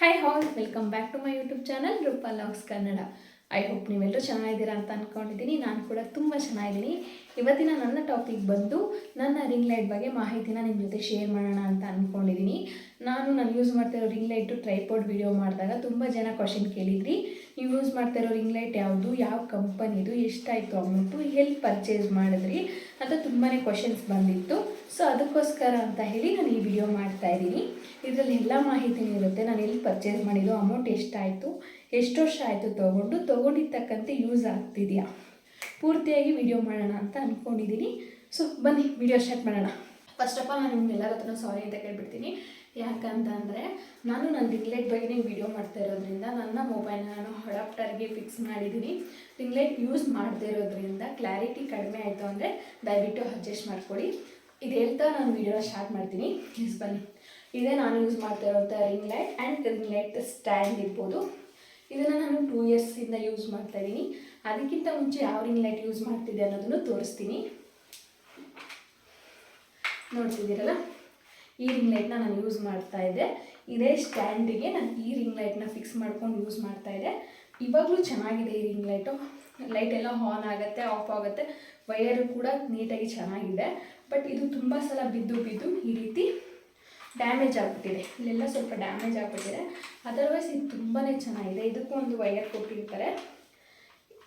Hi all welcome back to my YouTube channel Roopa logs Kannada I hope ನೀವೆಲ್ಲರೂ ಚೆನ್ನಾಗಿದ್ದೀರಾ ಅಂತ ಅಂದ್ಕೊಂಡಿದ್ದೀನಿ ನಾನು ಕೂಡ ತುಂಬ ಚೆನ್ನಾಗಿದ್ದೀನಿ. ಇವತ್ತಿನ ನನ್ನ ಟಾಪಿಕ್ ಬಂದು ನನ್ನ ರಿಂಗ್ ಲೈಟ್ ಬಗ್ಗೆ ಮಾಹಿತಿನ ನಿಮ್ಮ ಜೊತೆ ಶೇರ್ ಮಾಡೋಣ ಅಂತ ಅಂದ್ಕೊಂಡಿದ್ದೀನಿ ನಾನು ನಾನು ಯೂಸ್ ಮಾಡ್ತಿರೋ ರಿಂಗ್ ಲೈಟು ಟ್ರೈಪೋರ್ಡ್ ವಿಡಿಯೋ ಮಾಡಿದಾಗ ತುಂಬ ಜನ ಕ್ವಶನ್ ಕೇಳಿದ್ರಿ. ಯೂಸ್ ಮಾಡ್ತಾ ಇರೋ ರಿಂಗ್ ಲೈಟ್ ಯಾವುದು, ಯಾವ ಕಂಪನಿದು ಎಷ್ಟಾಯಿತು ಅಮೌಂಟು ಎಲ್ಲಿ ಪರ್ಚೇಸ್ ಮಾಡಿದ್ರಿ ಅಂತ ತುಂಬಾ ಕ್ವಶನ್ಸ್ ಬಂದಿತ್ತು. ಸೊ ಅದಕ್ಕೋಸ್ಕರ ಅಂತ ಹೇಳಿ ನಾನು ಈ ವಿಡಿಯೋ ಮಾಡ್ತಾ ಇದ್ದೀನಿ. ಇದರಲ್ಲಿ ಎಲ್ಲ ಮಾಹಿತಿನೂ ಇರುತ್ತೆ. ನಾನು ಎಲ್ಲಿ ಪರ್ಚೇಸ್ ಮಾಡಿದ್ದು ಅಮೌಂಟ್ ಎಷ್ಟಾಯಿತು, ಎಷ್ಟು ವರ್ಷ ಆಯಿತು ತೊಗೊಂಡು ತೊಗೊಂಡಿದ್ದಕ್ಕಂತೆ ಯೂಸ್ ಆಗ್ತಿದೆಯಾ? ಪೂರ್ತಿಯಾಗಿ ವಿಡಿಯೋ ಮಾಡೋಣ ಅಂತ ಅಂದ್ಕೊಂಡಿದ್ದೀನಿ ಸೊ ಬನ್ನಿ ವಿಡಿಯೋ ಸ್ಟಾರ್ಟ್ ಮಾಡೋಣ. ಫಸ್ಟ್ ಆಫ್ ಆಲ್ ನಾನು ನಿಮ್ಗೆಲ್ಲರ ಹತ್ರ ಸಾರಿ ಅಂತ ಕೇಳ್ಬಿಡ್ತೀನಿ. ಯಾಕಂತ ಅಂದರೆ ನಾನು ನನ್ನ ರಿಂಗ್ಲೈಟ್ ಬಗ್ಗೆನೇ ವಿಡಿಯೋ ಮಾಡ್ತಾ ಇರೋದ್ರಿಂದ ನನ್ನ ಮೊಬೈಲ್ನ ನಾನು ಅಡಾಪ್ಟರ್ಗೆ ಫಿಕ್ಸ್ ಮಾಡಿದ್ದೀನಿ ರಿಂಗ್ಲೈಟ್ ಯೂಸ್ ಮಾಡದೇ ಇರೋದ್ರಿಂದ ಕ್ಲಾರಿಟಿ ಕಡಿಮೆ ಆಯಿತು ಅಂದರೆ ದಯವಿಟ್ಟು ಅಡ್ಜಸ್ಟ್ ಮಾಡಿಕೊಡಿ. ಇದು ಹೇಳ್ತಾ ನಾನು ವಿಡಿಯೋನ ಸ್ಟಾರ್ಟ್ ಮಾಡ್ತೀನಿ. ಪ್ಲೀಸ್ ಬನ್ನಿ. ಇದೇ ನಾನು ಯೂಸ್ ಮಾಡ್ತಾ ಇರೋಂಥ ring light and ring light stand ಇರ್ಬೋದು. ಇದನ್ನು ನಾನು ಟೂ ಇಯರ್ಸಿಂದ ಯೂಸ್ ಮಾಡ್ತಾ ಇದ್ದೀನಿ ಅದಕ್ಕಿಂತ ಮುಂಚೆ ಯಾವ ರಿಂಗ್ ಲೈಟ್ ಯೂಸ್ ಮಾಡ್ತಿದ್ದೆ ಅನ್ನೋದನ್ನು ತೋರಿಸ್ತೀನಿ. ನೋಡ್ತಿದ್ದೀರಲ್ಲ? ಈ ರಿಂಗ್ ಲೈಟ್ನ ನಾನು ಯೂಸ್ ಮಾಡ್ತಾ ಇದ್ದೆ. ಇದೇ ಸ್ಟ್ಯಾಂಡಿಗೆ ನಾನು ಈ ರಿಂಗ್ ಲೈಟ್ನ ಫಿಕ್ಸ್ ಮಾಡ್ಕೊಂಡು ಯೂಸ್ ಮಾಡ್ತಾ ಇದ್ದೆ. ಇವಾಗಲೂ ಚೆನ್ನಾಗಿದೆ ಈ ರಿಂಗ್ ಲೈಟು ಲೈಟ್ ಎಲ್ಲ ಆನ್ ಆಗುತ್ತೆ ಆಫ್ ಆಗುತ್ತೆ. ವಯರು ಕೂಡ ನೀಟಾಗಿ ಚೆನ್ನಾಗಿದೆ. ಬಟ್ ಇದು ತುಂಬ ಸಲ ಬಿದ್ದು ಬಿದ್ದು ಈ ರೀತಿ ಡ್ಯಾಮೇಜ್ ಆಗಿಬಿಟ್ಟಿದೆ. ಇಲ್ಲೆಲ್ಲ ಸ್ವಲ್ಪ ಡ್ಯಾಮೇಜ್ ಆಗಿಬಿಟ್ಟಿದೆ. ಅದರ್ವೈಸ್ ಇದು ತುಂಬಾ ಚೆನ್ನಾಗಿದೆ. ಇದಕ್ಕೂ ಒಂದು ವಯರ್ ಕೊಟ್ಟಿರ್ತಾರೆ.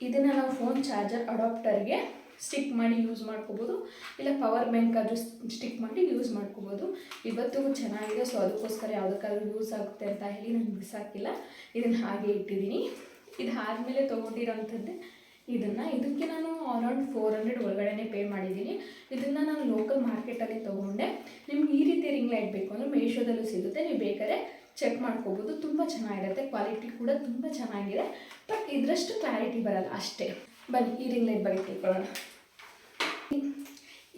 ಇದನ್ನು ನಾವು ಫೋನ್ ಚಾರ್ಜರ್ ಅಡಾಪ್ಟರ್ಗೆ ಸ್ಟಿಕ್ ಮಾಡಿ ಯೂಸ್ ಮಾಡ್ಕೋಬೋದು. ಇಲ್ಲ ಪವರ್ ಬ್ಯಾಂಕ್ ಆದರೂ ಸ್ಟಿಕ್ ಮಾಡಿ ಯೂಸ್ ಮಾಡ್ಕೋಬೋದು. ಇವತ್ತು ಚೆನ್ನಾಗಿದೆ ಸೊ ಅದಕ್ಕೋಸ್ಕರ ಯಾವುದಕ್ಕಾದ್ರೂ ಯೂಸ್ ಆಗುತ್ತೆ ಅಂತ ಹೇಳಿ ನಾನು ಬಿಸಾಕಿಲ್ಲ ಇದನ್ನು ಹಾಗೆ ಇಟ್ಟಿದ್ದೀನಿ. ಇದು ಆದಮೇಲೆ ತೊಗೊಂಡಿರೋಂಥದ್ದೇ ಇದನ್ನು. ಇದಕ್ಕೆ ನಾನು ಅರೌಂಡ್ ಫೋರ್ ಹಂಡ್ರೆಡ್ ಒಳಗಡೆನೆ ಪೇ ಮಾಡಿದ್ದೀನಿ. ಇದನ್ನು ನಾನು ಲೋಕಲ್ ಮಾರ್ಕೆಟಲ್ಲಿ ತೊಗೊಂಡೆ. ನಿಮ್ಗೆ ಈ ರೀತಿ ರಿಂಗ್ ಲೈಟ್ ಬೇಕು ಅಂದರೆ ಮೇಶೋದಲ್ಲೂ ಸಿಗುತ್ತೆ. ನೀವು ಬೇಕಾದ್ರೆ ಚೆಕ್ ಮಾಡ್ಕೋಬೋದು. ತುಂಬ ಚೆನ್ನಾಗಿರುತ್ತೆ. ಕ್ವಾಲಿಟಿ ಕೂಡ ತುಂಬ ಚೆನ್ನಾಗಿದೆ. ಬಟ್ ಇದರಷ್ಟು ಕ್ಲಾರಿಟಿ ಬರಲ್ಲ. ಅಷ್ಟೇ. ಬನ್ನಿ, ಈ ರಿಂಗ್ ಲೈಟ್ ಬಗ್ಗೆ ತಿಳ್ಕೊಳ್ಳೋಣ.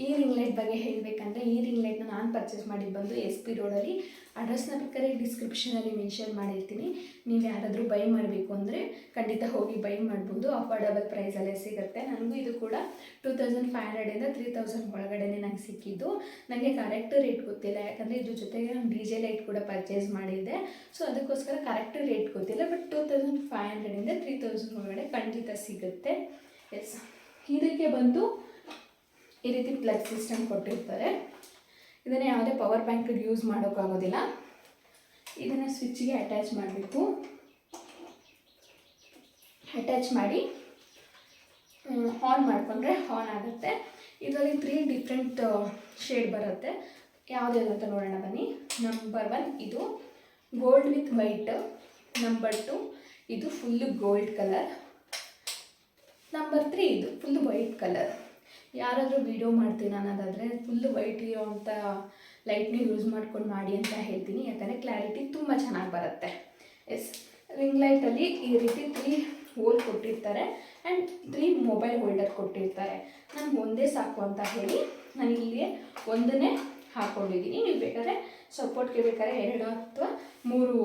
ಈ ರಿಂಗ್ ಲೈಟ್ ಬಗ್ಗೆ ಹೇಳಬೇಕಂದ್ರೆ, ಈ ರಿಂಗ್ ಲೈಟ್ನ ನಾನು ಪರ್ಚೇಸ್ ಮಾಡಿದ್ದು ಬಂದು ಎಸ್ ಪಿ ರೋಡಲ್ಲಿ ಅಡ್ರೆಸ್ನ ಬೇಕಾದ್ರೆ ಡಿಸ್ಕ್ರಿಪ್ಷನಲ್ಲಿ ಮೆನ್ಷನ್ ಮಾಡಿರ್ತೀನಿ. ನೀವು ಯಾರಾದರೂ ಬೈ ಮಾಡಬೇಕು ಅಂದರೆ ಖಂಡಿತ ಹೋಗಿ ಬೈ ಮಾಡ್ಬೋದು. ಅಫೋರ್ಡಬಲ್ ಪ್ರೈಸಲ್ಲೇ ಸಿಗುತ್ತೆ. ನನಗೂ ಇದು ಕೂಡ ಟೂ ತೌಸಂಡ್ ಫೈವ್ ಹಂಡ್ರೆಡಿಂದ ತ್ರೀ ತೌಸಂಡ್ ಒಳಗಡೆನೇ ನಂಗೆ ಸಿಕ್ಕಿದ್ದು. ನನಗೆ ಕರೆಕ್ಟ್ ರೇಟ್ ಗೊತ್ತಿಲ್ಲ. ಯಾಕಂದರೆ ಇದ್ರ ಜೊತೆಗೆ ನಾನು ಡಿ ಜೆ ಲೈಟ್ ಕೂಡ ಪರ್ಚೇಸ್ ಮಾಡಿದ್ದೆ. ಸೊ ಅದಕ್ಕೋಸ್ಕರ ಕರೆಕ್ಟ್ ರೇಟ್ ಗೊತ್ತಿಲ್ಲ. ಬಟ್ ಟೂ ತೌಸಂಡ್ ಫೈವ್ ಹಂಡ್ರೆಡಿಂದ ತ್ರೀ ತೌಸಂಡ್ ಒಳಗಡೆ ಖಂಡಿತ ಸಿಗುತ್ತೆ. ಎಸ್ ಇದಕ್ಕೆ ಬಂದು ಈ ರೀತಿ ಪ್ಲಗ್ ಸಿಸ್ಟಮ್ ಕೊಟ್ಟಿರ್ತಾರೆ. ಇದನ್ನು ಯಾವುದೇ ಪವರ್ ಬ್ಯಾಂಕಿಗೆ ಯೂಸ್ ಮಾಡೋಕ್ಕಾಗೋದಿಲ್ಲ ಇದನ್ನು ಸ್ವಿಚ್ಗೆ ಅಟ್ಯಾಚ್ ಮಾಡಬೇಕು. ಅಟ್ಯಾಚ್ ಮಾಡಿ ಆನ್ ಮಾಡಿಕೊಂಡ್ರೆ ಆನ್ ಆಗುತ್ತೆ. ಇದರಲ್ಲಿ ತ್ರೀ ಡಿಫ್ರೆಂಟ್ ಶೇಡ್ ಬರುತ್ತೆ. ಯಾವುದೆಲ್ಲ ಅಂತ ನೋಡೋಣ ಬನ್ನಿ. ನಂಬರ್ ಒನ್ ಇದು gold with white number two ಇದು full gold colour number three ಇದು ಫುಲ್ ವೈಟ್ ಕಲರ್ ಯಾರಾದರೂ ವೀಡಿಯೋ ಮಾಡ್ತೀನಿ ಅನ್ನೋದಾದರೆ ಫುಲ್ಲು ವೈಟ್ ಇರೋವಂಥ ಲೈಟ್ನ ಯೂಸ್ ಮಾಡ್ಕೊಂಡು ಮಾಡಿ ಅಂತ ಹೇಳ್ತೀನಿ. ಯಾಕಂದರೆ ಕ್ಲಾರಿಟಿ ತುಂಬ ಚೆನ್ನಾಗಿ ಬರುತ್ತೆ. ಎಸ್ ರಿಂಗ್ ಲೈಟಲ್ಲಿ ಈ ರೀತಿ ತ್ರೀ ಹೋಲ್ ಕೊಟ್ಟಿರ್ತಾರೆ ಆ್ಯಂಡ್ ತ್ರೀ ಮೊಬೈಲ್ ಹೋಲ್ಡರ್ ಕೊಟ್ಟಿರ್ತಾರೆ. ನನಗೆ ಒಂದೇ ಸಾಕು ಅಂತ ಹೇಳಿ ನಾನು ಇಲ್ಲಿ ಒಂದನ್ನೇ ಹಾಕ್ಕೊಂಡಿದ್ದೀನಿ ನೀವು ಬೇಕಾದ್ರೆ ಸಪೋರ್ಟ್ಗೆ ಬೇಕಾದ್ರೆ ಎರಡು ಅಥವಾ ಮೂರು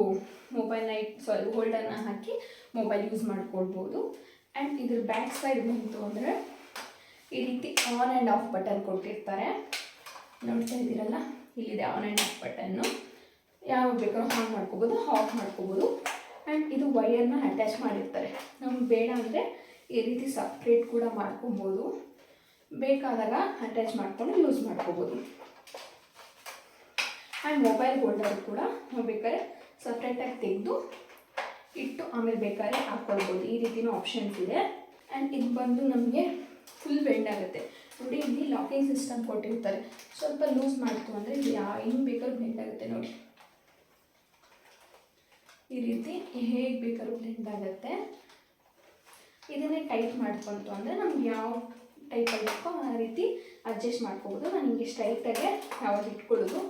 ಮೊಬೈಲ್ ಲೈಟ್ ಸಾರಿ ಹೋಲ್ಡರ್ನ ಹಾಕಿ ಮೊಬೈಲ್ ಯೂಸ್ ಮಾಡ್ಕೊಳ್ಬೋದು. ಆ್ಯಂಡ್ ಇದ್ರ ಬ್ಯಾಕ್ ಸೈಡ್ ಬಂತು ಅಂದರೆ ಈ ರೀತಿ ಆನ್ ಆ್ಯಂಡ್ ಆಫ್ ಬಟನ್ ಕೊಟ್ಟಿರ್ತಾರೆ. ನೋಡ್ತಾ ಇದ್ದೀರಲ್ಲ? ಇಲ್ಲಿದೆ ಆನ್ ಆ್ಯಂಡ್ ಆಫ್ ಬಟನ್ನು ಯಾವ ಬೇಕಾದ್ರೂ ಆನ್ ಮಾಡ್ಕೋಬೋದು ಆಫ್ ಮಾಡ್ಕೋಬೋದು. ಆ್ಯಂಡ್ ಇದು ವಯರ್ನ ಅಟ್ಯಾಚ್ ಮಾಡಿರ್ತಾರೆ. ನಮ್ಗೆ ಬೇಡ ಅಂದರೆ ಈ ರೀತಿ ಸಪ್ರೇಟ್ ಕೂಡ ಮಾಡ್ಕೋಬೋದು. ಬೇಕಾದಾಗ ಅಟ್ಯಾಚ್ ಮಾಡಿಕೊಂಡು ಯೂಸ್ ಮಾಡ್ಕೋಬೋದು. ಆ್ಯಂಡ್ ಮೊಬೈಲ್ ಹೋಲ್ಡರ್ ಕೂಡ ನಾವು ಬೇಕಾದ್ರೆ ಸಪ್ರೇಟಾಗಿ ತೆಗೆದು ಇಟ್ಟು ಆಮೇಲೆ ಬೇಕಾದ್ರೆ ಹಾಕ್ಕೊಳ್ಬೋದು ಈ ರೀತಿಯೂ ಆಪ್ಷನ್ಸ್ ಇದೆ. ಆ್ಯಂಡ್ ಇದು ಬಂದು ನಮಗೆ ಫುಲ್ ಬೆಂಡ್ ಆಗುತ್ತೆ. ನೋಡಿ, ಇಲ್ಲಿ ಲಾಕಿಂಗ್ ಸಿಸ್ಟಮ್ ಕೊಟ್ಟಿರ್ತಾರೆ. ಸ್ವಲ್ಪ ಲೂಸ್ ಮಾಡ್ತು ಅಂದರೆ ಇಲ್ಲಿ ಹೆಂಗೆ ಬೇಕಾದ್ರೂ ಬೆಂಡ್ ಆಗುತ್ತೆ ನೋಡಿ. ಈ ರೀತಿ ಹೇಗೆ ಬೇಕಾದ್ರೂ ಬ್ಲೆಂಡ್ ಆಗುತ್ತೆ. ಇದನ್ನೇ ಟೈಟ್ ಮಾಡ್ಕೊಂತು ಅಂದರೆ ನಮ್ಗೆ ಯಾವ ಟೈಪ್ ಬೇಕೋ ಆ ರೀತಿ ಅಡ್ಜಸ್ಟ್ ಮಾಡ್ಕೋಬೋದು. ನಾನು ಹಿಂಗೆ ಸ್ಟ್ರೈಟಾಗೆ ಯಾವಾಗ ಇಟ್ಕೊಳ್ಳೋದು,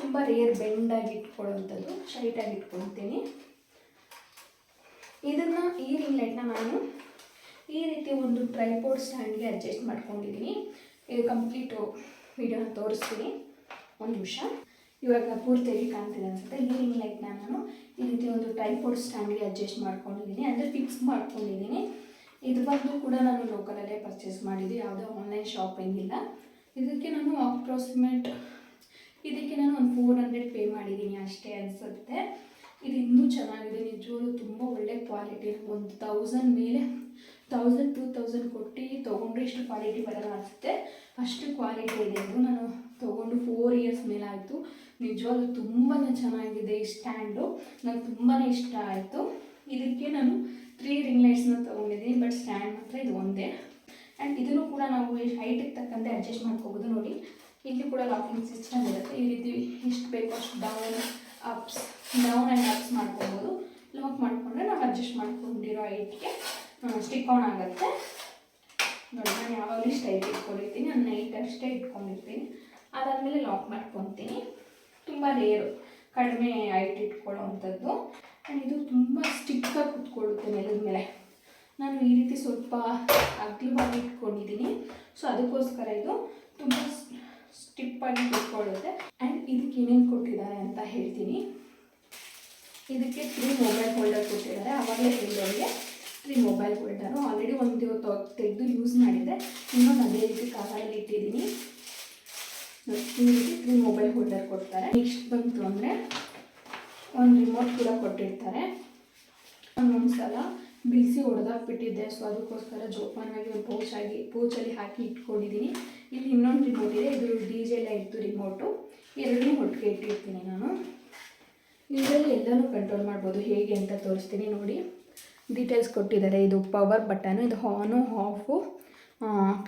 ತುಂಬ ರೇರ್ ಬೆಂಡಾಗಿ ಇಟ್ಕೊಳ್ಳೋವಂಥದ್ದು ಸ್ಟ್ರೈಟಾಗಿ ಇಟ್ಕೊಳ್ತೀನಿ. ಇದನ್ನು ಈ ರಿಂಗ್ ಲೈಟ್ನ ನಾನು ಈ ರೀತಿ ಒಂದು ಟ್ರೈಪೋರ್ಡ್ ಸ್ಟ್ಯಾಂಡ್ಗೆ ಅಡ್ಜಸ್ಟ್ ಮಾಡ್ಕೊಂಡಿದ್ದೀನಿ ಇದು ಕಂಪ್ಲೀಟು ವಿಡಿಯೋನ ತೋರಿಸ್ತೀನಿ. ಒಂದು ನಿಮಿಷ. ಇವಾಗ ಪೂರ್ತಿಯಾಗಿ ಕಾಣ್ತಿದೆ ಅನ್ಸುತ್ತೆ. ಈ ರಿಂಗ್ ಲೈಟ್ನ ನಾನು ಈ ರೀತಿ ಒಂದು ಟ್ರೈಪೋರ್ಡ್ ಸ್ಟ್ಯಾಂಡ್ಗೆ ಅಡ್ಜಸ್ಟ್ ಮಾಡ್ಕೊಂಡಿದ್ದೀನಿ ಅಂದರೆ ಫಿಕ್ಸ್ ಮಾಡ್ಕೊಂಡಿದ್ದೀನಿ ಇದು ಬಂದು ಕೂಡ ನಾನು ಲೋಕಲಲ್ಲೇ ಪರ್ಚೇಸ್ ಮಾಡಿದ್ದು. ಯಾವುದೇ ಆನ್ಲೈನ್ ಶಾಪಿಂಗ್ ಇಲ್ಲ. ಇದಕ್ಕೆ ನಾನು ಅಪ್ರಾಕ್ಸಿಮೇಟ್ ಇದಕ್ಕೆ ನಾನು ಒಂದು ಫೋರ್ ಹಂಡ್ರೆಡ್ ಪೇ ಮಾಡಿದ್ದೀನಿ ಅಷ್ಟೇ ಅನಿಸುತ್ತೆ. ಇದು ಇನ್ನೂ ಚೆನ್ನಾಗಿದೆ. ನಿಜವಾಗ್ಲೂ ತುಂಬ ಒಳ್ಳೆ ಕ್ವಾಲಿಟಿ ಒಂದು ತೌಸಂಡ್ ಮೇಲೆ ತೌಸಂಡ್ ಟೂ ತೌಸಂಡ್ ಕೊಟ್ಟು ತೊಗೊಂಡ್ರೆ ಇಷ್ಟು ಕ್ವಾಲಿಟಿ ಬರಲ್ಲ ಅನಿಸುತ್ತೆ. ಅಷ್ಟು ಕ್ವಾಲಿಟಿ ಇದೆ ಅದು ನಾನು ತೊಗೊಂಡು ಫೋರ್ ಇಯರ್ಸ್ ಮೇಲೆ ಆಯಿತು. ನಿಜವಾಗ್ಲೂ ತುಂಬಾ ಚೆನ್ನಾಗಿದೆ ಈ ಸ್ಟ್ಯಾಂಡು ನಂಗೆ ತುಂಬಾ ಇಷ್ಟ ಆಯಿತು. ಇದಕ್ಕೆ ನಾನು ತ್ರೀ ರಿಂಗ್ ಲೈಟ್ಸ್ನ ತೊಗೊಂಡಿದ್ದೀನಿ ಬಟ್ ಸ್ಟ್ಯಾಂಡ್ ಮಾತ್ರ ಇದು ಒಂದೇ. ಆ್ಯಂಡ್ ಇದನ್ನು ಕೂಡ ನಾವು ಹೈಟಿಗೆ ತಕ್ಕಂತೆ ಅಡ್ಜಸ್ಟ್ ಮಾಡ್ಕೋಬೋದು ನೋಡಿ. ಇಲ್ಲಿ ಕೂಡ ಲಾಕಿಂಗ್ ಸಿಸ್ಟಮ್ ಇರುತ್ತೆ. ಈ ರೀತಿ ಎಷ್ಟು ಬೇಕೋ ಅಷ್ಟು down ups down and ups ಮಾಡ್ಕೋಬೋದು. ಲಾಕ್ ಮಾಡಿಕೊಂಡ್ರೆ ನಾವು ಅಡ್ಜಸ್ಟ್ ಮಾಡ್ಕೊಂಡಿರೋ ಹೈಟ್ಗೆ ಸ್ಟಿಕ್ ಆನ್ ಆಗುತ್ತೆ. ನೋಡಿ, ನಾನು ಯಾವಾಗಲೂ ಸ್ಟೈಟ್ ಇಟ್ಕೊಂಡಿರ್ತೀನಿ. ನಾನು ನೈಟ್ ಅಷ್ಟೇ ಇಟ್ಕೊಂಡಿರ್ತೀನಿ. ಅದಾದಮೇಲೆ ಲಾಕ್ ಮಾಡ್ಕೊತೀನಿ. ತುಂಬ ರೇರು ಕಡಿಮೆ ಐಟ್ ಇಟ್ಕೊಳ್ಳೋ ಅಂಥದ್ದು ಆ್ಯಂಡ್ ಇದು ತುಂಬ ಸ್ಟಿಕ್ಕಾಗಿ ಕುತ್ಕೊಳ್ಳುತ್ತೆ ನೆಲದ ಮೇಲೆ. ನಾನು ಈ ರೀತಿ ಸ್ವಲ್ಪ ಅಗ್ಲವಾಗಿ ಇಟ್ಕೊಂಡಿದ್ದೀನಿ. ಸೊ ಅದಕ್ಕೋಸ್ಕರ ಇದು ತುಂಬ ಸ್ಟಿಪ್ಪಾಗಿ ಕುತ್ಕೊಳ್ಳುತ್ತೆ. ಆ್ಯಂಡ್ ಇದಕ್ಕೆ ಏನೇನು ಕೊಟ್ಟಿದ್ದಾರೆ ಅಂತ ಹೇಳ್ತೀನಿ. ಇದಕ್ಕೆ ತ್ರೀ ಮೊಬೈಲ್ ಹೋಲ್ಡರ್ ಕೊಟ್ಟಿದ್ದಾರೆ ಆವಾಗಲೇ ಹೇಳಿದವರಿಗೆ ತ್ರೀ ಮೊಬೈಲ್ ಹೋಲ್ಡರು ಆಲ್ರೆಡಿ ಒಂದು ತೆಗೆದು ಯೂಸ್ ಮಾಡಿದ್ದೆ ಇನ್ನೊಂದು ಅದೇ ರೀತಿ ಕವರಲ್ಲಿ ಇಟ್ಟಿದ್ದೀನಿ. ಈ ರೀತಿ ಮೊಬೈಲ್ ಹೋಲ್ಡರ್ ಕೊಡ್ತಾರೆ. ನೆಕ್ಸ್ಟ್ ಬಂತು ಅಂದರೆ ಒಂದು ರಿಮೋಟ್ ಕೂಡ ಕೊಟ್ಟಿರ್ತಾರೆ. ಒಂದು ಸಲ ಬಿಸಿ ಹೊಡೆದಾಕ್ಬಿಟ್ಟಿದ್ದೆ ಸೊ ಅದಕ್ಕೋಸ್ಕರ ಜೋಪಾನಾಗಿ ಒಂದು ಪೌಚಾಗಿ ಪೌಚಲ್ಲಿ ಹಾಕಿ ಇಟ್ಕೊಂಡಿದ್ದೀನಿ. ಇಲ್ಲಿ ಇನ್ನೊಂದು ರಿಮೋಟ್ ಇದೆ. ಇದು ಡಿ ಜೆ ಇತ್ತು ರಿಮೋಟು ಎರಡನ್ನೂ ಒಟ್ಟಿಗೆ ಇಟ್ಟಿರ್ತೀನಿ ನಾನು. ಇದರಲ್ಲಿ ಎಲ್ಲನೂ ಕಂಟ್ರೋಲ್ ಮಾಡ್ಬೋದು. ಹೇಗೆ ಅಂತ ತೋರಿಸ್ತೀನಿ ನೋಡಿ. ಡೀಟೇಲ್ಸ್ ಕೊಟ್ಟಿದ್ದಾರೆ. ಇದು ಪವರ್ ಬಟನು ಇದು ಆನು ಆಫು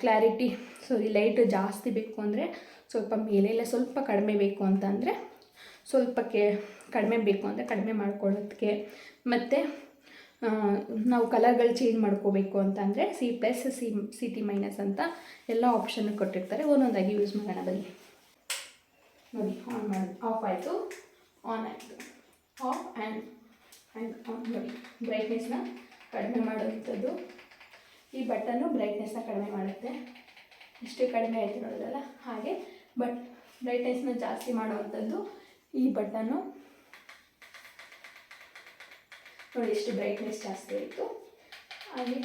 ಕ್ಲಾರಿಟಿ ಸೊ ಈ ಲೈಟ್ ಜಾಸ್ತಿ ಬೇಕು ಅಂದರೆ ಸ್ವಲ್ಪ ಮೇಲೆ ಇಲ್ಲ, ಸ್ವಲ್ಪ ಕಡಿಮೆ ಬೇಕು ಅಂತಂದರೆ ಸ್ವಲ್ಪ ಕೆ ಕಡಿಮೆ ಬೇಕು ಅಂದರೆ ಕಡಿಮೆ ಮಾಡ್ಕೊಳ್ಳೋದಕ್ಕೆ. ಮತ್ತು ನಾವು ಕಲರ್ಗಳು ಚೇಂಜ್ ಮಾಡ್ಕೋಬೇಕು ಅಂತಂದರೆ C plus C C T minus ಅಂತ ಎಲ್ಲ ಆಪ್ಷನ್ ಕೊಟ್ಟಿರ್ತಾರೆ. ಒಂದೊಂದಾಗಿ ಯೂಸ್ ಮಾಡೋಣ ಬನ್ನಿ. ನೋಡಿ ಆನ್ ಮಾಡಿ ಆಫ್ ಆಯಿತು. ಆನ್ ಆಯಿತು. ಆಫ್ ಆ್ಯಂಡ್ ಆ್ಯಂಡ್ ನೋಡಿ ಬ್ರೈಟ್ನೆಸ್ನ ಕಡಿಮೆ ಮಾಡುವಂಥದ್ದು ಈ ಬಟನ್ನು ಬ್ರೈಟ್ನೆಸ್ನ ಕಡಿಮೆ ಮಾಡುತ್ತೆ. ಇಷ್ಟು ಕಡಿಮೆ ಆಯಿತು ನೋಡೋದಲ್ಲ ಹಾಗೆ ಬಟ್ ಬ್ರೈಟ್ನೆಸ್ನ ಜಾಸ್ತಿ ಮಾಡುವಂಥದ್ದು ಈ ಬಟನ್ನು ನೋಡಿ, ಇಷ್ಟು ಬ್ರೈಟ್ನೆಸ್ ಜಾಸ್ತಿ ಆಯಿತು. ಹಾಗೆ,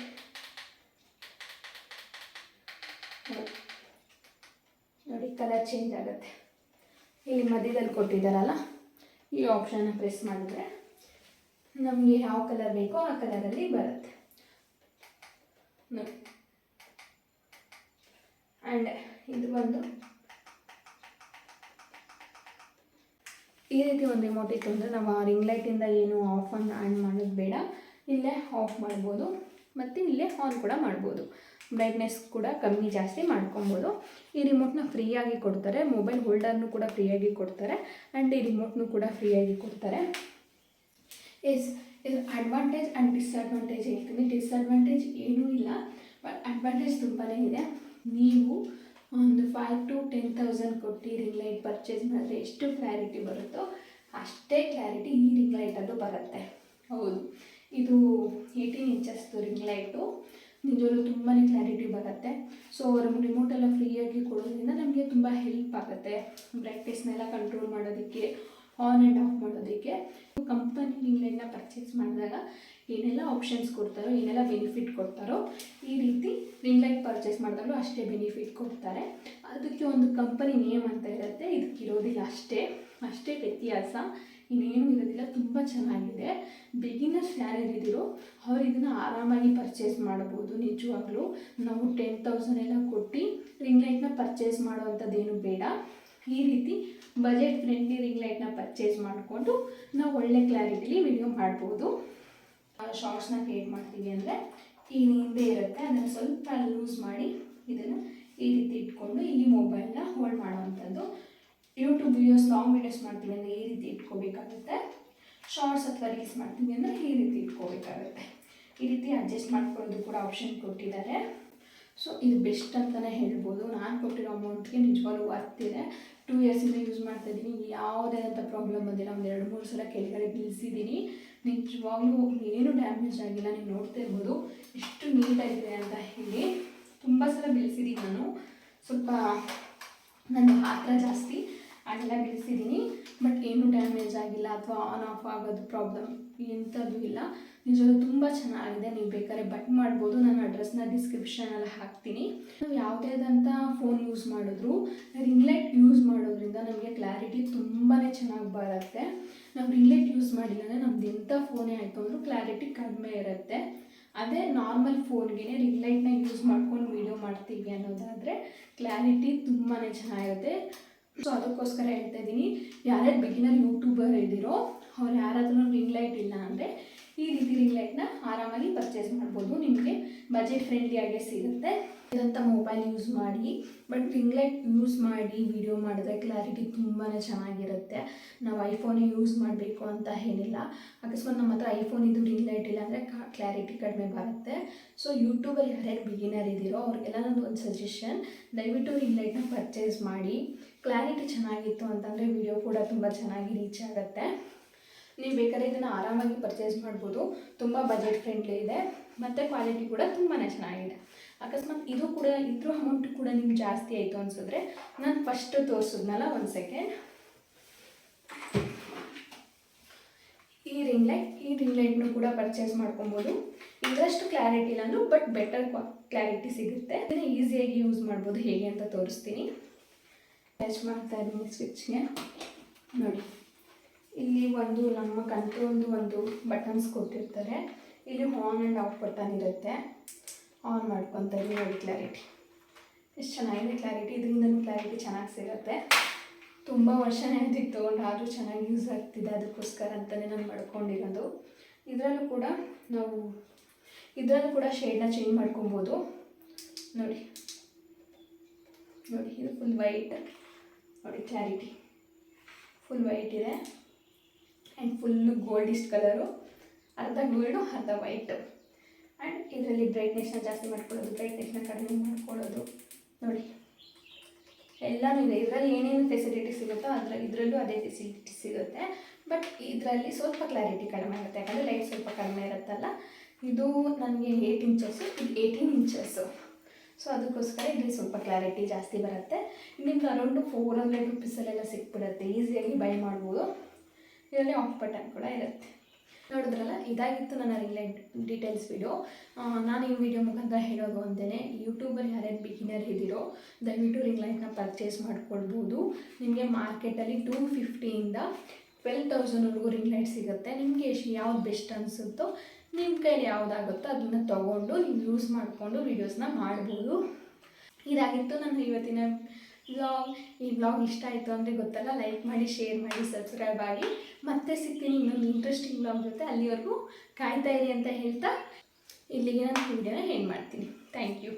ನೋಡಿ ಕಲರ್ ಚೇಂಜ್ ಆಗುತ್ತೆ. ಇಲ್ಲಿ ಮಧ್ಯದಲ್ಲಿ ಕೊಟ್ಟಿದ್ದಾರಲ್ಲ, ಈ ಆಪ್ಷನ್ನ ಪ್ರೆಸ್ ಮಾಡಿದ್ರೆ. ನಮಗೆ ಯಾವ ಕಲರ್ ಬೇಕೋ ಆ ಕಲರಲ್ಲಿ ಬರುತ್ತೆ. ಆ್ಯಂಡ್ ಇದು ಒಂದು. ಈ ರೀತಿ ಒಂದು ರಿಮೋಟ್ ಇತ್ತು ಅಂದರೆ ನಾವು ಆ ರಿಂಗ್ ಲೈಟಿಂದ ಏನು ಆಫ್ ಆನ್ ಆನ್ ಮಾಡೋದು ಬೇಡ. ಇಲ್ಲೇ ಆಫ್ ಮಾಡ್ಬೋದು. ಮತ್ತು ಇಲ್ಲೇ ಆನ್ ಕೂಡ ಮಾಡ್ಬೋದು. ಬ್ರೈಟ್ನೆಸ್ ಕೂಡ ಕಮ್ಮಿ ಜಾಸ್ತಿ ಮಾಡ್ಕೊಬೋದು. ಈ ರಿಮೋಟ್ನ ಫ್ರೀಯಾಗಿ ಕೊಡ್ತಾರೆ. ಮೊಬೈಲ್ ಹೋಲ್ಡರ್ನು ಕೂಡ ಫ್ರೀಯಾಗಿ ಕೊಡ್ತಾರೆ. ಆ್ಯಂಡ್ ಈ ರಿಮೋಟ್ನು ಕೂಡ ಫ್ರೀಯಾಗಿ ಕೊಡ್ತಾರೆ. ಎಸ್ ಇದು ಅಡ್ವಾಂಟೇಜ್ ಆ್ಯಂಡ್ ಡಿಸ್ಅಡ್ವಾಂಟೇಜ್ ಹೇಳ್ತೀನಿ ಡಿಸ್ಅಡ್ವಾಂಟೇಜ್ ಏನೂ ಇಲ್ಲ ಬಟ್ ಅಡ್ವಾಂಟೇಜ್ ತುಂಬಾ ಇದೆ. ನೀವು ಒಂದು ಫೈವ್ ಟು ಟೆನ್ ತೌಸಂಡ್ ಕೊಟ್ಟು ರಿಂಗ್ ಲೈಟ್ ಪರ್ಚೇಸ್ ಮಾಡಿದ್ರೆ ಎಷ್ಟು ಕ್ಲಾರಿಟಿ ಬರುತ್ತೋ ಅಷ್ಟೇ ಕ್ಲಾರಿಟಿ ಈ ರಿಂಗ್ ಲೈಟಲ್ಲೂ ಬರುತ್ತೆ. ಹೌದು. ಇದು ಏಯ್ಟೀನ್ ಇಂಚಸ್ದು ರಿಂಗ್ ಲೈಟು ನಿಜವಾಗ್ಲೂ ತುಂಬಾ ಕ್ಲಾರಿಟಿ ಬರುತ್ತೆ. ಸೊ ಅವ್ರ ರಿಮೋಟೆಲ್ಲ ಫ್ರೀಯಾಗಿ ಕೊಡೋದ್ರಿಂದ ನಮಗೆ ತುಂಬ ಹೆಲ್ಪ್ ಆಗುತ್ತೆ. ಬ್ರೈಟ್ನೆಸ್ನೆಲ್ಲ ಕಂಟ್ರೋಲ್ ಮಾಡೋದಕ್ಕೆ. ಆನ್ ಆ್ಯಂಡ್ ಆಫ್ ಮಾಡೋದಕ್ಕೆ ಕಂಪನಿ ರಿಂಗ್ ಲೈಟ್ನ ಪರ್ಚೇಸ್ ಮಾಡಿದಾಗ ಏನೆಲ್ಲ ಆಪ್ಷನ್ಸ್ ಕೊಡ್ತಾರೋ, ಏನೆಲ್ಲ ಬೆನಿಫಿಟ್ ಕೊಡ್ತಾರೋ, ಈ ರೀತಿ ರಿಂಗ್ ಲೈಟ್ ಪರ್ಚೇಸ್ ಮಾಡಿದಾಗಲೂ ಅಷ್ಟೇ ಬೆನಿಫಿಟ್ ಕೊಡ್ತಾರೆ. ಅದಕ್ಕೆ ಒಂದು ಕಂಪನಿ ನೇಮ್ ಅಂತ ಇರುತ್ತೆ. ಇದಕ್ಕಿರೋದಿಲ್ಲ ಅಷ್ಟೇ. ಅಷ್ಟೇ ವ್ಯತ್ಯಾಸ. ಇನ್ನೇನು ಇರೋದಿಲ್ಲ. ತುಂಬ ಚೆನ್ನಾಗಿದೆ. ಬಿಗಿನರ್ಸ್ ಯಾರ್ಯಾರಿದ್ದೀರೋ ಅವ್ರು ಇದನ್ನು ಆರಾಮಾಗಿ ಪರ್ಚೇಸ್ ಮಾಡ್ಬೋದು. ನಿಜವಾಗ್ಲೂ ನಾವು ಟೆನ್ ತೌಸಂಡ್ ಎಲ್ಲ ಕೊಟ್ಟು ರಿಂಗ್ ಲೈಟ್ನ ಪರ್ಚೇಸ್ ಮಾಡೋವಂಥದ್ದೇನು ಬೇಡ. ಈ ರೀತಿ ಬಜೆಟ್ ಫ್ರೆಂಡ್ಲಿ ರಿಂಗ್ ಲೈಟ್ನ ಪರ್ಚೇಸ್ ಮಾಡಿಕೊಂಡು ನಾವು ಒಳ್ಳೆ ಕ್ಲಾರಿಟಿಲಿ ವಿಡಿಯೋ ಮಾಡ್ಬೋದು. ಶಾರ್ಟ್ಸ್ನ ಕ್ರಿಯೇಟ್ ಮಾಡ್ತೀವಿ ಅಂದರೆ ಈ ಹಿಂದೆ ಇರುತ್ತೆ, ಅದನ್ನು ಸ್ವಲ್ಪ ಲೂಸ್ ಮಾಡಿ ಇದನ್ನು ಈ ರೀತಿ ಇಟ್ಕೊಂಡು ಇಲ್ಲಿ ಮೊಬೈಲ್ನ ಹೋಲ್ಡ್ ಮಾಡೋವಂಥದ್ದು. ಯೂಟ್ಯೂಬ್ ವೀಡಿಯೋಸ್ ಲಾಂಗ್ ವೀಡಿಯೋಸ್ ಮಾಡ್ತೀವಿ ಅಂದರೆ ಈ ರೀತಿ ಇಟ್ಕೋಬೇಕಾಗುತ್ತೆ. ಶಾರ್ಟ್ಸ್ ಅಥವಾ ರೀಲ್ಸ್ ಮಾಡ್ತೀವಿ ಅಂದರೆ ಈ ರೀತಿ ಇಟ್ಕೋಬೇಕಾಗುತ್ತೆ. ಈ ರೀತಿ ಅಡ್ಜಸ್ಟ್ ಮಾಡ್ಕೊಳ್ಳೋದು ಕೂಡ ಆಪ್ಷನ್ ಕೊಟ್ಟಿದ್ದಾರೆ. ಸೊ ಇದು ಬೆಸ್ಟ್ ಅಂತಲೇ ಹೇಳ್ಬೋದು. ನಾನು ಕೊಟ್ಟಿರೋ ಅಮೌಂಟ್ಗೆ ನಿಜವಾಗ್ಲೂ ಹತ್ತಿದೆ ಟೂ ಇಯರ್ಸಿಂದ ಯೂಸ್ ಮಾಡ್ತಾ ಇದ್ದೀನಿ. ಯಾವುದೇ ಅಂತ ಪ್ರಾಬ್ಲಮ್ ಬಂದಿಲ್ಲ. ಒಂದು ಎರಡು, ಮೂರು ಸಲ ಕೆಳಗಡೆ ಬೀಳಿಸಿದ್ದೀನಿ ನಿಜವಾಗ್ಲೂ ಏನು ಡ್ಯಾಮೇಜ್ ಆಗಿಲ್ಲ. ನೀವು ನೋಡ್ತಾ ಇರ್ಬೋದು. ಎಷ್ಟು ನೀಟಾಗಿದೆ ಅಂತ ಹೇಳಿ ತುಂಬ ಸಲ ಬೀಳಿಸಿದ್ದೀನಿ ನಾನು. ಸ್ವಲ್ಪ ನನ್ನ ಪಾತ್ರ ಜಾಸ್ತಿ ಅದೆಲ್ಲ ಬೀಳಿಸಿದ್ದೀನಿ ಬಟ್ ಏನು ಡ್ಯಾಮೇಜ್ ಆಗಿಲ್ಲ. ಅಥವಾ ಆನ್ ಆಫ್ ಆಗೋದು ಪ್ರಾಬ್ಲಮ್ ಎಂಥದ್ದು ಇಲ್ಲ. ನಿಜವಾಗ್ಲೂ ತುಂಬ ಚೆನ್ನಾಗಿದೆ. ನೀವು ಬೇಕಾದ್ರೆ ಬಟ್ ಮಾಡ್ಬೋದು. ನಾನು ಅಡ್ರೆಸ್ನ ಡಿಸ್ಕ್ರಿಪ್ಷನಲ್ಲಿ ಹಾಕ್ತೀನಿ. ನಾವು ಯಾವುದೇ ಆದಂಥ ಫೋನ್ ಯೂಸ್ ಮಾಡಿದ್ರು ರಿಂಗ್ ಲೈಟ್ ಯೂಸ್ ಮಾಡೋದ್ರಿಂದ ನಮಗೆ ಕ್ಲಾರಿಟಿ ತುಂಬಾ ಚೆನ್ನಾಗಿ ಬರುತ್ತೆ. ನಾವು ರಿಂಗ್ ಲೈಟ್ ಯೂಸ್ ಮಾಡಿಲ್ಲ ಅಂದರೆ ನಮ್ದು ಎಂಥ ಫೋನೇ ಆಯಿತು ಅಂದರೂ ಕ್ಲಾರಿಟಿ ಕಡಿಮೆ ಇರುತ್ತೆ. ಅದೇ ನಾರ್ಮಲ್ ಫೋನ್ಗೆ ರಿಂಗ್ಲೈಟ್ನ ಯೂಸ್ ಮಾಡ್ಕೊಂಡು ವೀಡಿಯೋ ಮಾಡ್ತೀವಿ ಅನ್ನೋದಾದರೆ ಕ್ಲಾರಿಟಿ ತುಂಬಾ ಚೆನ್ನಾಗಿರುತ್ತೆ. ಸೊ ಅದಕ್ಕೋಸ್ಕರ ಹೇಳ್ತಾ ಇದ್ದೀನಿ. ಯಾರ್ಯಾರು ಬಿಗಿನರ್ ಯೂಟ್ಯೂಬರ್ ಇದ್ದೀರೋ, ಅವ್ರು ಯಾರಾದ್ರೂ ರಿಂಗ್ ಲೈಟ್ ಇಲ್ಲ ಅಂದರೆ ಈ ರೀತಿ ರಿಂಗ್ ಲೈಟ್ನ ಆರಾಮಾಗಿ ಪರ್ಚೇಸ್ ಮಾಡ್ಬೋದು. ನಿಮಗೆ ಬಜೆಟ್ ಫ್ರೆಂಡ್ಲಿಯಾಗೆ ಸಿಗುತ್ತೆ. ಇದಂಥ ಮೊಬೈಲ್ ಯೂಸ್ ಮಾಡಿ ಬಟ್ ರಿಂಗ್ ಲೈಟ್ ಯೂಸ್ ಮಾಡಿ ವಿಡಿಯೋ ಮಾಡಿದ್ರೆ ಕ್ಲಾರಿಟಿ ತುಂಬಾ ಚೆನ್ನಾಗಿರುತ್ತೆ. ನಾವು ಐಫೋನೇ ಯೂಸ್ ಮಾಡಬೇಕು ಅಂತ ಏನಿಲ್ಲ. ಅಕಸ್ಮಾತ್ ನಮ್ಮ ಹತ್ರ ಐಫೋನ್ ಇದು ರಿಂಗ್ ಲೈಟ್ ಇಲ್ಲ ಅಂದರೆ ಕ್ಲಾರಿಟಿ ಕಡಿಮೆ ಬರುತ್ತೆ. ಸೊ ಯೂಟ್ಯೂಬಲ್ಲಿ ಯಾರ್ಯಾರು ಬಿಗಿನರ್ ಇದ್ದೀರೋ ಅವ್ರಿಗೆಲ್ಲ ಒಂದು ಸಜೆಷನ್ ದಯವಿಟ್ಟು ರಿಂಗ್ ಲೈಟ್ನ ಪರ್ಚೇಸ್ ಮಾಡಿ. ಕ್ಲಾರಿಟಿ ಚೆನ್ನಾಗಿತ್ತು ಅಂತಂದರೆ ವಿಡಿಯೋ ಕೂಡ ತುಂಬ ಚೆನ್ನಾಗಿ ರೀಚ್ ಆಗುತ್ತೆ. ನೀವು ಬೇಕಾದ್ರೆ ಇದನ್ನು ಆರಾಮಾಗಿ ಪರ್ಚೇಸ್ ಮಾಡ್ಬೋದು. ತುಂಬ ಬಜೆಟ್ ಫ್ರೆಂಡ್ಲಿ ಇದೆ. ಮತ್ತು ಕ್ವಾಲಿಟಿ ಕೂಡ ತುಂಬಾ ಚೆನ್ನಾಗಿದೆ. ಅಕಸ್ಮಾತ್ ಇದು ಕೂಡ, ಇದ್ರ ಅಮೌಂಟ್ ಕೂಡ ನಿಮ್ಗೆ ಜಾಸ್ತಿ ಆಯಿತು ಅನ್ಸಿದ್ರೆ ನಾನು ಫಸ್ಟ್ ತೋರಿಸಿದ್ನಲ್ಲ ಒಂದು ಸೆಕೆಂಡ್ ಈ ರಿಂಗ್ ಲೈಟ್ ಈ ರಿಂಗ್ ಲೈಟ್ನು ಕೂಡ ಪರ್ಚೇಸ್ ಮಾಡ್ಕೊಬೋದು. ಇದರಷ್ಟು ಕ್ಲಾರಿಟಿ ಇಲ್ಲ ಬಟ್ ಬೆಟರ್ ಕ್ಲಾರಿಟಿ ಸಿಗುತ್ತೆ. ಇದನ್ನು ಈಸಿಯಾಗಿ ಯೂಸ್ ಮಾಡ್ಬೋದು. ಹೇಗೆ ಅಂತ ತೋರಿಸ್ತೀನಿ. ಟಚ್ ಮಾಡ್ತಾ ಇದ್ದೀನಿ ಸ್ವಿಚ್ಗೆ ನೋಡಿ. ಇಲ್ಲಿ ಒಂದು ನಮ್ಮ ಕಂಟ್ರೋಲ್ದು ಒಂದು ಬಟನ್ಸ್ ಕೊಟ್ಟಿರ್ತಾರೆ. ಇಲ್ಲಿ ಆನ್ ಆ್ಯಂಡ್ ಆಫ್ ಬಟನ್ ಇರುತ್ತೆ. ಆನ್ ಮಾಡ್ಕೊತಾರೆ ನೋಡಿ ಕ್ಲಾರಿಟಿ ಎಷ್ಟು ಚೆನ್ನಾಗಿದೆ ಕ್ಲಾರಿಟಿ ಇದರಿಂದನೂ ಕ್ಲಾರಿಟಿ ಚೆನ್ನಾಗಿ ಸಿಗುತ್ತೆ. ತುಂಬ ವರ್ಷನೇ ಆಯ್ತು ತೊಗೊಂಡು ಆದರೂ ಚೆನ್ನಾಗಿ ಯೂಸ್ ಆಗ್ತಿದೆ ಅದಕ್ಕೋಸ್ಕರ ಅಂತಲೇ ನಾನು ಮಾಡ್ಕೊಂಡಿರೋದು. ಇದರಲ್ಲೂ ಕೂಡ ನಾವು, ಇದರಲ್ಲೂ ಕೂಡ ಶೇಡ್ನ ಚೇಂಜ್ ಮಾಡ್ಕೊಬೋದು. ನೋಡಿ. ನೋಡಿ, ಇದು ಫುಲ್ ವೈಟ್ ನೋಡಿ ಕ್ಲಾರಿಟಿ ಫುಲ್ ವೈಟ್ ಇದೆ. ಆ್ಯಂಡ್ ಫುಲ್ಲು ಗೋಲ್ಡಿಸ್ಟ್ ಕಲರು ಅರ್ಧ ಗೋಲ್ಡು ಅರ್ಧ ವೈಟು ಆ್ಯಂಡ್ ಇದರಲ್ಲಿ ಬ್ರೈಟ್ನೆಸ್ನ ಜಾಸ್ತಿ ಮಾಡ್ಕೊಳ್ಳೋದು ಬ್ರೈಟ್ನೆಸ್ನ ಕಡಿಮೆ ಮಾಡ್ಕೊಳ್ಳೋದು. ನೋಡಿ. ಎಲ್ಲನೂ ಇದೆ. ಇದರಲ್ಲಿ ಏನೇನು ಫೆಸಿಲಿಟಿ ಸಿಗುತ್ತೋ ಅದರ ಇದರಲ್ಲೂ ಅದೇ ಫೆಸಿಲಿಟಿ ಸಿಗುತ್ತೆ. ಬಟ್ ಇದರಲ್ಲಿ ಸ್ವಲ್ಪ ಕ್ಲಾರಿಟಿ ಕಡಿಮೆ ಆಗುತ್ತೆ ಯಾಕಂದರೆ ಲೈಟ್ ಸ್ವಲ್ಪ ಕಡಿಮೆ ಇರುತ್ತಲ್ಲ. ಇದು ನನಗೆ ಏಯ್ಟ್ ಇಂಚಸ್ಸು ಇದು ಏಯ್ಟೀನ್ ಇಂಚಸ್ಸು ಸೊ ಅದಕ್ಕೋಸ್ಕರ ಇಲ್ಲಿ ಸ್ವಲ್ಪ ಕ್ಲಾರಿಟಿ ಜಾಸ್ತಿ ಬರುತ್ತೆ. ನಿಮ್ಗೆ ಅರೌಂಡು ಫೋರ್ ಹಂಡ್ರೆಡ್ ರುಪೀಸಲ್ಲೆಲ್ಲ ಸಿಕ್ಬಿಡುತ್ತೆ. ಈಸಿಯಾಗಿ ಬೈ ಮಾಡ್ಬೋದು. ಇದರಲ್ಲಿ ಆಫ್ ಬಟನ್ ಕೂಡ ಇರುತ್ತೆ. ನೋಡಿದ್ರಲ್ಲ, ಇದಾಗಿತ್ತು ನನ್ನ ಲೈಟ್ ಡೀಟೇಲ್ಸ್ ವಿಡಿಯೋ ನಾನು ಈ ವಿಡಿಯೋ ಮುಖಾಂತರ ಹೇಳೋದು ಅಂತೇನೆ. ಯೂಟ್ಯೂಬಲ್ಲಿ ಯಾರ್ಯಾರು ಬಿಗಿನರ್ ಇದ್ದೀರೋ, ದಯವಿಟ್ಟು ರಿಂಗ್ ಲೈಟ್ನ ಪರ್ಚೇಸ್ ಮಾಡ್ಕೊಳ್ಬೋದು. ನಿಮಗೆ ಮಾರ್ಕೆಟಲ್ಲಿ ಟೂ ಫಿಫ್ಟಿಯಿಂದ ಟ್ವೆಲ್ ತೌಸಂಡ್ವರೆಗೂ ರಿಂಗ್ ಲೈಟ್ ಸಿಗುತ್ತೆ. ನಿಮಗೆ ಎಷ್ಟು, ಯಾವ್ದು ಬೆಸ್ಟ್ ಅನಿಸುತ್ತೋ ನಿಮ್ಮ ಕೈಲಿ ಯಾವುದಾಗುತ್ತೋ ಅದನ್ನು ತೊಗೊಂಡು, ನೀವು ಯೂಸ್ ಮಾಡಿಕೊಂಡು ವೀಡಿಯೋಸ್ನ ಮಾಡ್ಬೋದು. ಇದಾಗಿತ್ತು ನನ್ನ ಇವತ್ತಿನ ವ್ಲಾಗ್ ಈ ವ್ಲಾಗ್ ಇಷ್ಟ ಆಯಿತು ಅಂದರೆ ಗೊತ್ತಲ್ಲ ಲೈಕ್ ಮಾಡಿ ಶೇರ್ ಮಾಡಿ ಸಬ್ಸ್ಕ್ರೈಬ್ ಆಗಿ ಮತ್ತೆ ಸಿಗ್ತೀನಿ ಇನ್ನೊಂದು ಇಂಟ್ರೆಸ್ಟಿಂಗ್ ವ್ಲಾಗ್ ಜೊತೆ. ಅಲ್ಲಿವರೆಗೂ ಕಾಯ್ತಾ ಇರಿ ಅಂತ ಹೇಳ್ತಾ ಇಲ್ಲಿಗೆ ನಾನು ವಿಡಿಯೋನ ಏನು ಮಾಡ್ತೀನಿ. Thank you